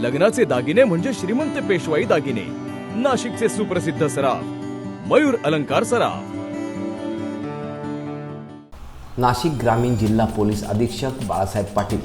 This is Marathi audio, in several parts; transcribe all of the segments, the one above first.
लग्नाचे दागिने म्हणजे श्रीमंत पेशवाई दागिने. नाशिकचे सुप्रसिद्ध सराफ मयूर अलंकार सराफ. नाशिक ग्रामीण जिल्हा पोलीस अधीक्षक बाळासाहेब पाटील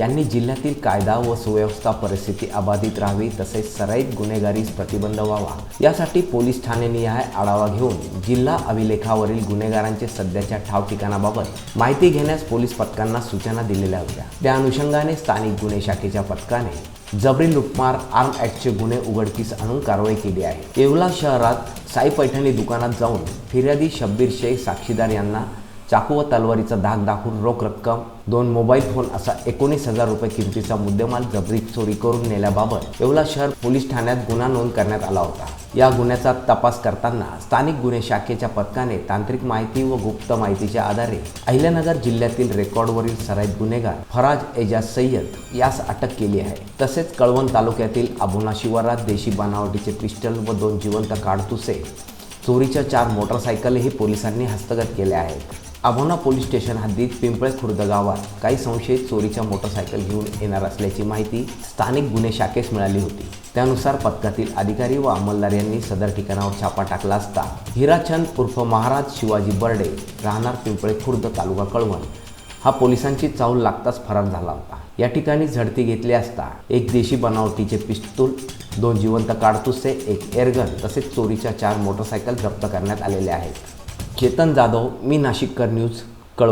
यांनी जिल्ह्यातील कायदा व सुव्यवस्था परिस्थिती अबाधित राहावी तसेच सराईत गुन्हेगारीस प्रतिबंध व्हावा. यासाठी पोलीस ठाणे निहाय आढावा घेऊन जिल्हा अभिलेखावरील गुन्हेगारांचे सध्याच्या ठाव ठिकाणाबाबत माहिती घेण्यास पोलीस पथकांना सूचना दिलेल्या होत्या. त्या अनुषंगाने स्थानिक गुन्हे शाखेच्या पथकाने जबरी लुटमार आर्म ॲक्टचे गुन्हे उघडकीस आणून कारवाई केली आहे. येवला शहरात साई पैठणी दुकानात जाऊन फिर्यादी शब्बीर शेख साक्षीदार यांना चाकू व तलवारीचा धाक दाखवून रोख रक्कम दोन मोबाईल फोन असा एकोणीस हजार रुपये किमतीचा मुद्देमाल जबरी चोरी करून नेल्याबाबत येवला शहर पोलीस ठाण्यात गुन्हा नोंद करण्यात आला होता. या गुन्ह्याचा तपास करताना स्थानिक गुन्हे शाखेच्या पथकाने तांत्रिक माहिती व गुप्त माहितीच्या आधारे अहिल्यानगर जिल्ह्यातील रेकॉर्डवरील सराईत गुन्हेगार फराज एजाज सय्यद यास अटक केली आहे. तसेच कळवण तालुक्यातील आबुना शिवारात देशी बनावटीचे पिस्टल व दोन जिवंत काडतुसे चोरीच्या चार मोटरसायकलही पोलिसांनी हस्तगत केल्या आहेत. आभोणा पोलीस स्टेशन हद्दीत पिंपळे खुर्द गावात काही संशयित चोरीच्या मोटरसायकल घेऊन येणार असल्याची माहिती स्थानिक गुन्हे शाखेस मिळाली होती. त्यानुसार पथकातील अधिकारी व अंमलदार यांनी सदर ठिकाणावर छापा टाकला असता हिराचंद उर्फ महाराज शिवाजी बर्डे राहणार पिंपळे खुर्द तालुका कळवण. हा पोलिसांची चाहूल लागताच फरार झाला होता. या ठिकाणी झडती घेतली असता एक देशी बनावटीचे पिस्तूल दोन जिवंत काडतुसे एक एअरगन तसेच चोरीच्या चार मोटरसायकल जप्त करण्यात आलेल्या आहेत. चेतन जाधव मी नाशिककर न्यूज.